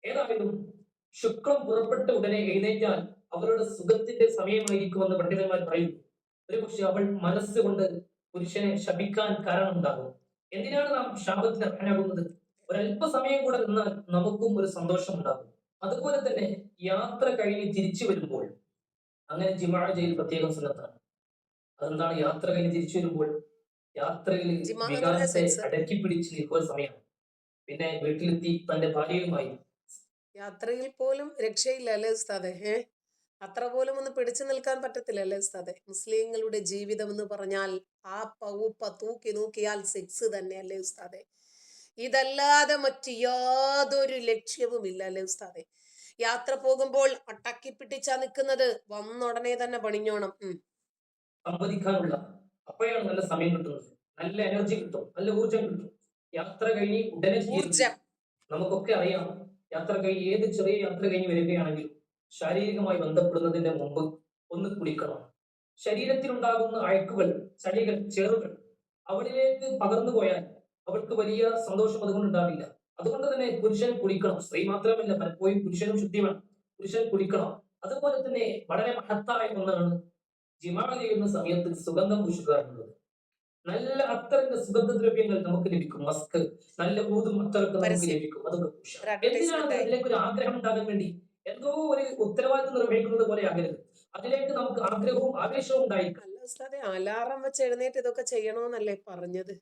ഏതായാലും ശുക്രം പുറപ്പെട്ട ഉടനെ എഴുന്നേറ്റാൽ അവരുടെ സുഖത്തിന്റെ സമയമായിരിക്കുമെന്ന് പണ്ഡിതന്മാർ പറയുന്നു. ഒരുപക്ഷെ അവൾ മനസ്സുകൊണ്ട് പുരുഷനെ ശപിക്കാൻ കാരണമുണ്ടാകും. എന്തിനാണ് നാം ശാപത്തിന് അർഹനാകുന്നത്? ഒരല്പസമയം കൂടെ നിന്നാൽ നമുക്കും ഒരു സന്തോഷം ഉണ്ടാകും അതുപോലെ തന്നെ യാത്ര കഴിഞ്ഞ് തിരിച്ചു വരുമ്പോൾ അങ്ങനെ ജിമാ ചെയ്യൽ പ്രത്യേകം സുന്നത്താണ്. അതെന്താണ്? യാത്ര കഴിഞ്ഞ് തിരിച്ചു വരുമ്പോൾ യാത്രയിൽ വികാരത്തെ അടക്കി പിടിച്ച് നിൽക്കുന്ന സമയമാണ്. പിന്നെ വീട്ടിലെത്തി തന്റെ ഭാര്യയുമായി. യാത്രയിൽ പോലും രക്ഷയില്ല അല്ലേ ഉസ്താദെ? ഏ? അത്ര പോലും ഒന്ന് പിടിച്ചു നിൽക്കാൻ പറ്റത്തില്ല അല്ലേ ഉസ്താദെ? മുസ്ലിങ്ങളുടെ ജീവിതം എന്ന് പറഞ്ഞാൽ ആ പൗപ്പ തൂക്കി നോക്കിയാൽ സെക്സ് തന്നെ അല്ലേ ഉസ്താദെ? ഇതല്ലാതെ മറ്റ് യാതൊരു ലക്ഷ്യവുമില്ല അല്ലേ ഉസ്താദെ? യാത്ര പോകുമ്പോൾ അട്ടക്കി പിടിച്ചാ നിൽക്കുന്നത് വന്നുടനെ തന്നെ പണിഞ്ഞോണം. സംവദിക്കാനുള്ള അപ്പോഴാണ് നല്ല സമയം കിട്ടുന്നത് നല്ല എനർജി കിട്ടും. നല്ല ഊർജം കിട്ടും. യാത്ര കഴിഞ്ഞ് ഉടനെ. നമുക്കൊക്കെ അറിയാം. യാത്ര കഴിഞ്ഞ് ഏത് ചെറിയ യാത്ര കഴിഞ്ഞ് വരികയാണെങ്കിലും ശാരീരികമായി ബന്ധപ്പെടുന്നതിന്റെ മുമ്പ് ഒന്ന് കുളിക്കണം. ശരീരത്തിലുണ്ടാകുന്ന അഴുക്കുകൾ ചളികൾ ചേറുകൾ അവളിലേക്ക് പകർന്നു പോയാൽ അവൾക്ക് വലിയ സന്തോഷം അതുകൊണ്ട് ഉണ്ടാവില്ല. അതുകൊണ്ട് തന്നെ പുരുഷൻ കുളിക്കണം സ്ത്രീ മാത്രമല്ല പലപ്പോഴും പുരുഷനും ശുദ്ധി വേണം പുരുഷൻ കുളിക്കണം അതുപോലെ തന്നെ വളരെ മഹത്തായ ഒന്നാണ് ജിമാ ചെയ്യുന്ന സമയത്ത് സുഗന്ധം പൂശുക എന്നുള്ളത് നല്ല അത്തറിന്റെ സുഗന്ധദ്രവ്യങ്ങൾ നമുക്ക് ലഭിക്കും. മസ്ക് നല്ല ഊതും അത്തറൊക്കെ നമുക്ക്. ലഭിക്കും. അതൊക്കെ പൂശാം. എന്തിനാണ് അതിലേക്ക് ഒരു ആഗ്രഹം ഉണ്ടാകാൻ വേണ്ടി എന്തോ ഒരു ഉത്തരവാദിത്വം നിർവഹിക്കുന്നത് പോലെ ആകരുത്. അതിലേക്ക് നമുക്ക് ആഗ്രഹവും ആവേശവും ഉണ്ടായിരിക്കും അലാറം വെച്ച് എഴുന്നേറ്റ് ഇതൊക്കെ ചെയ്യണമെന്നല്ലേ പറഞ്ഞത്?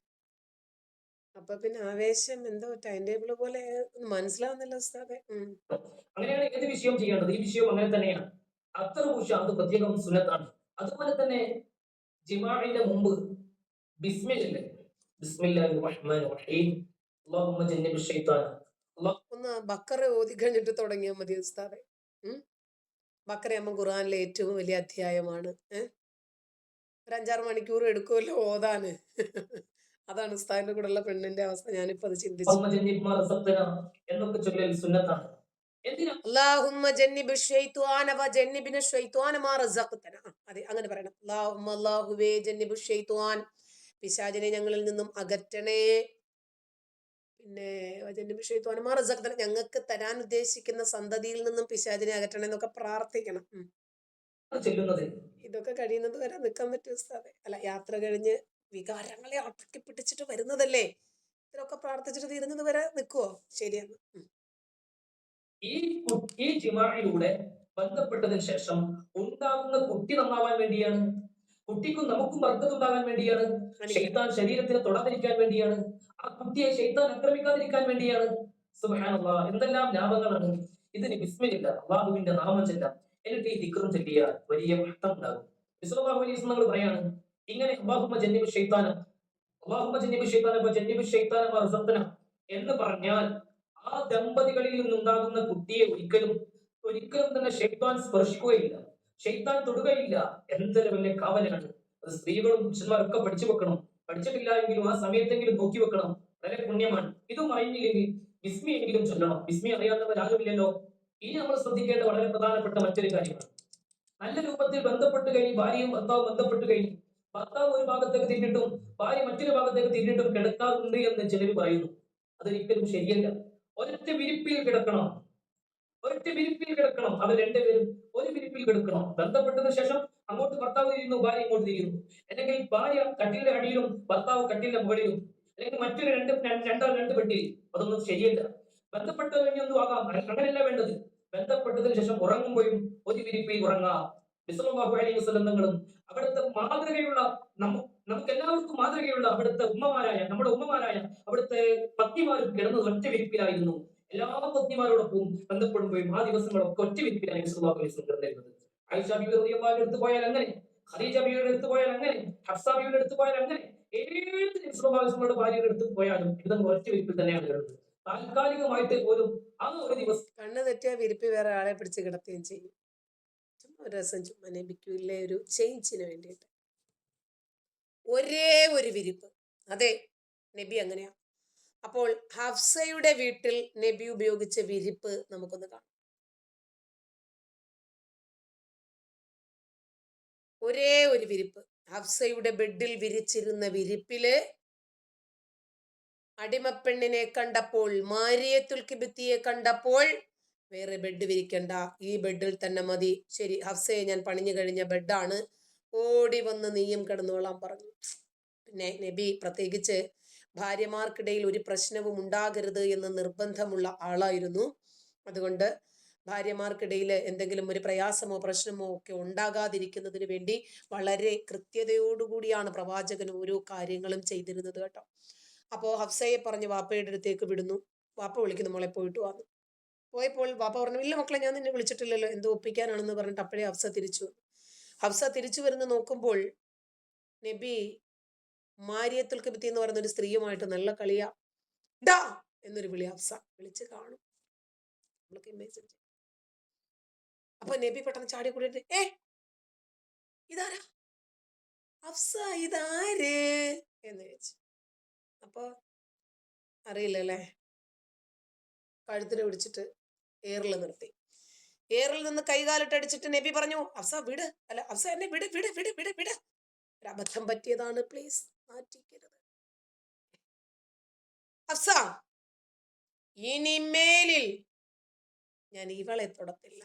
അപ്പൊ പിന്നെ ആവേശം എന്തോ ടൈം ടേബിൾ പോലെ മനസ്സിലാവുന്നില്ല ഉസ്താദെ. അങ്ങനെയാണ് ഏത് വിഷയം ചെയ്യേണ്ടത്. ഈ വിഷയം അങ്ങനെ തന്നെയാണ്. അത്ര പൂശ അത് പ്രത്യേകം സുന്നത്താണ്. അതുപോലെ തന്നെ ജിമാഇന്റെ മുമ്പ് ബിസ്മില്ല ബിസ്മില്ലാഹിർ റഹ്മാനിർ റഹീം. അല്ലാഹുമ്മ ജന്നിബ് ഒന്ന് ബക്കറ ഓതി കഴിഞ്ഞിട്ട് തുടങ്ങിയാൽ മതി ഉസ്താദെ. ബക്കറയമ്മ ഖുർആനിലെ ഏറ്റവും വലിയ അധ്യായമാണ്. ഏഹ് ഒരു അഞ്ചാറ് മണിക്കൂർ എടുക്കുമല്ലോ ഓതാന്. അതാണ് ഉസ്താദിന്റെ കൂടെ ഉള്ള പെണ്ണിന്റെ അവസ്ഥ. ഞാനിപ്പോ അത് ചിന്തിച്ചു. എന്നൊക്കെ ചൊല്ലൽ സുന്നത്താണ്. ജന്നിബ് വ ജന്നിബിന മാ റസഖ്തന. അതെ അങ്ങനെ പറയണം. അല്ലാഹുവേ ജന്നിബ് പിശാചിനെ ഞങ്ങളിൽ നിന്നും അകറ്റണേ. പിന്നെ ജന്നിബ് ഷൈത്വാന മാ റസഖ്തന. ഞങ്ങൾക്ക് തരാൻ ഉദ്ദേശിക്കുന്ന സന്തതിയിൽ നിന്നും പിശാചിനെ അകറ്റണേ എന്നൊക്കെ പ്രാർത്ഥിക്കണം. ഇതൊക്കെ കഴിയുന്നത് വരെ നിൽക്കാൻ പറ്റും അല്ല യാത്ര കഴിഞ്ഞ് വികാരങ്ങളെ അടക്കി പിടിച്ചിട്ട് വരുന്നതല്ലേ? ഇതിലൊക്കെ പ്രാർത്ഥിച്ചിട്ട് തീരുന്നത് വരെ നിൽക്കുവോ ശരിയാണ് ഉം. ഈ ഈ ജിമായിലൂടെ ബന്ധപ്പെട്ടതിന് ശേഷം ഉണ്ടാകുന്ന കുട്ടി നന്നാവാൻ വേണ്ടിയാണ്. കുട്ടിക്കും നമുക്കും വർക്കത്തുണ്ടാകാൻ വേണ്ടിയാണ്. ശൈതാൻ ഷെയ്ത്താൻ ശരീരത്തിന് തൊടാതിരിക്കാൻ വേണ്ടിയാണ്. ആ കുട്ടിയെ ഷെയ്ത്താൻ ആക്രമിക്കാതിരിക്കാൻ വേണ്ടിയാണ്. സുബ്ഹാനല്ലാഹ് എന്തെല്ലാം ലാഭങ്ങളാണ്. ഇതിന് വിസ്മയില്ല അള്ളാഹുവിന്റെ നാമം ചെല്ലാം. എന്നിട്ട് ഈ ദിക്റും ചെല്ലിയ വലിയ മഹത്വം ഉണ്ടാകും. വസല്ലം തങ്ങൾ പറയാണ് ഇങ്ങനെ എന്ന് പറഞ്ഞാൽ ആ ദമ്പതികളിൽ നിന്നുണ്ടാകുന്ന കുട്ടിയെ ഒരിക്കലും ഒരിക്കലും തന്നെ ഷെയ്ത്താൻ സ്പർശിക്കുകയില്ല ഷെയ്ത്താൻ തൊടുകയില്ല എന്തൊരു വലിയ കാവലാണ്. അത് സ്ത്രീകളും പുരുഷന്മാരൊക്കെ പഠിച്ചു വെക്കണം. പഠിച്ചിട്ടില്ല എങ്കിലും ആ സമയത്തെങ്കിലും നോക്കി വെക്കണം. വളരെ പുണ്യമാണ്. ഇത് അറിഞ്ഞില്ലെങ്കിൽ വിസ്മി എങ്കിലും ചൊല്ലണം. വിസ്മി അറിയാത്തവർ ആരുമില്ലല്ലോ? ഇനി നമ്മൾ ശ്രദ്ധിക്കേണ്ട വളരെ പ്രധാനപ്പെട്ട മറ്റൊരു കാര്യമാണ്. നല്ല രൂപത്തിൽ ബന്ധപ്പെട്ട് കഴിഞ്ഞ് ഭാര്യയും ഭർത്താവും ബന്ധപ്പെട്ട് കഴിഞ്ഞ് ഭർത്താവ് ഒരു ഭാഗത്തേക്ക് തിരിഞ്ഞിട്ടും ഭാര്യ മറ്റൊരു ഭാഗത്തേക്ക് തിരിഞ്ഞിട്ടും കിടക്കാറുണ്ട് എന്ന് ചിലർ പറയുന്നു. അതൊരിക്കലും ശരിയല്ല. ഒരൊറ്റ വിരിപ്പിൽ കിടക്കണം. ഒരൊറ്റ വിരിപ്പിൽ കിടക്കണം. അവർ രണ്ടുപേരും ഒരു വിരിപ്പിൽ കിടക്കണം. ബന്ധപ്പെട്ടതിന് ശേഷം അങ്ങോട്ട് ഭർത്താവ് തിരിയുന്നു ഭാര്യ ഇങ്ങോട്ട് തിരിയുന്നു. അല്ലെങ്കിൽ ഭാര്യ കട്ടിലിന്റെ അടിയിലും ഭർത്താവ് കട്ടിലിന്റെ മുകളിലും. അല്ലെങ്കിൽ മറ്റൊരു രണ്ട് രണ്ടോ രണ്ട് പെട്ടിയിൽ. അതൊന്നും ശരിയല്ല. ബന്ധപ്പെട്ട കഴിഞ്ഞൊന്നും ആകാം. അങ്ങനെയല്ല വേണ്ടത്. ബന്ധപ്പെട്ടതിന് ശേഷം ഉറങ്ങുമ്പോഴും ഒരു വിരിപ്പിൽ ഉറങ്ങാം. ബിസ്ലാഹു അലൈഹി വസല്ലങ്ങളും അവിടുത്തെ മാതൃകയുള്ള നമു നമുക്ക് എല്ലാവർക്കും മാതൃകയുള്ള അവിടുത്തെ ഉമ്മമാരായ നമ്മുടെ ഉമ്മമാരായ അവിടുത്തെ പത്നിമാരും കിടന്നത് ഒറ്റ വിരിപ്പിലായിരുന്നു. എല്ലാ പത്നിമാരോടൊപ്പം ബന്ധപ്പെടുമ്പോഴും ആ ദിവസങ്ങളൊക്കെ ഒറ്റ വിരിപ്പിലാണ് സല്ലല്ലാഹു അലൈഹി വസല്ലം കിടന്നിരുന്നത്. ആയിഷ റളിയല്ലാഹു എടുത്തു പോയാൽ അങ്ങനെ ഖദീജ ബീവിയുടെ അടുത്ത് പോയാൽ അങ്ങനെ ഹഫ്സ ബീവിയുടെ അടുത്ത് പോയാൽ അങ്ങനെ ഏത് വസല്ലമയുടെ ഭാര്യയുടെ അടുത്ത് പോയാലും ഇതൊന്നും ഒറ്റ വിരിപ്പിൽ തന്നെയാണ് കിടന്നത്. താൽക്കാലികമായിട്ട് പോലും ആ ഒരു ദിവസം കണ്ണു തെറ്റിയ വിരിപ്പി വേറെ ആളെ പിടിച്ച് കിടത്തുകയും ചെയ്യും. രസം ചുമ്മാ ഒരു ചേഞ്ചിന് വേണ്ടിയിട്ട്. ഒരേ ഒരു വിരിപ്പ്. അതെ നബി അങ്ങനെയാ. അപ്പോൾ ഹഫ്സയുടെ വീട്ടിൽ നബി ഉപയോഗിച്ച വിരിപ്പ് നമുക്കൊന്ന് കാണാം. ഒരേ ഒരു വിരിപ്പ്. ഹഫ്സയുടെ ബെഡിൽ വിരിച്ചിരുന്ന വിരിപ്പിൽ അടിമപ്പെണ്ണിനെ കണ്ടപ്പോൾ മാരിയത്തുൽ കിബിത്തിയെ കണ്ടപ്പോൾ വേറെ ബെഡ് വിരിക്കണ്ട ഈ ബെഡിൽ തന്നെ മതി. ശരി ഹഫ്സയെ ഞാൻ പണിഞ്ഞു കഴിഞ്ഞ ബെഡാണ് ഓടി വന്ന് നീയും കിടന്നോളാം പറഞ്ഞു. പിന്നെ നബി പ്രത്യേകിച്ച് ഭാര്യമാർക്കിടയിൽ ഒരു പ്രശ്നവും ഉണ്ടാകരുത് എന്ന് നിർബന്ധമുള്ള ആളായിരുന്നു. അതുകൊണ്ട് ഭാര്യമാർക്കിടയിൽ എന്തെങ്കിലും ഒരു പ്രയാസമോ പ്രശ്നമോ ഒക്കെ ഉണ്ടാകാതിരിക്കുന്നതിന് വേണ്ടി വളരെ കൃത്യതയോടുകൂടിയാണ് പ്രവാചകൻ ഓരോ കാര്യങ്ങളും ചെയ്തിരുന്നത് കേട്ടോ. അപ്പോൾ ഹഫ്സയെ പറഞ്ഞ് വാപ്പയുടെ അടുത്തേക്ക് വിടുന്നു. വാപ്പ വിളിക്കുന്നു മോളെ പോയിട്ട് വന്നു പോയപ്പോൾ വാപ്പ പറഞ്ഞു ഇല്ല മക്കളെ ഞാൻ നിന്നെ വിളിച്ചിട്ടില്ലല്ലോ. എന്തോ ഒപ്പിക്കാനാണെന്ന് പറഞ്ഞിട്ട് അപ്പോഴേ ഹഫ്സ തിരിച്ചു. ഹഫ്സ തിരിച്ചു വരുന്ന നോക്കുമ്പോൾ നബി മാരിയത്തുൽ കബിത്തി എന്ന് പറയുന്ന ഒരു സ്ത്രീയുമായിട്ട് നല്ല കളിയാ. ഡാ എന്നൊരു വിളി ഹഫ്സ വിളിച്ച് കാണും. അപ്പൊ നബി പെട്ടെന്ന് ചാടി കൂടിയിട്ട് ഏ ഇതാരാ? ഹഫ്സ ഇതാരേ? എന്ന് ചോദിച്ചു. അപ്പൊ അറിയില്ലല്ലേ? കഴുത്തിന് പിടിച്ചിട്ട് ഏറിൽ നിർത്തി. ഏറിൽ നിന്ന് കൈകാലിട്ട് അടിച്ചിട്ട് നബി പറഞ്ഞു അഫ്സ വിട്. അല്ല അഫ്സ എന്നെ വിട് വിട് വിട് വിട് വിട്. ഒരു അബദ്ധം പറ്റിയതാണ് പ്ലീസ് മാറ്റിക്കരുത്. അഫ്സ ഇനിമേലിൽ ഞാൻ ഇവളെ തൊടത്തില്ല.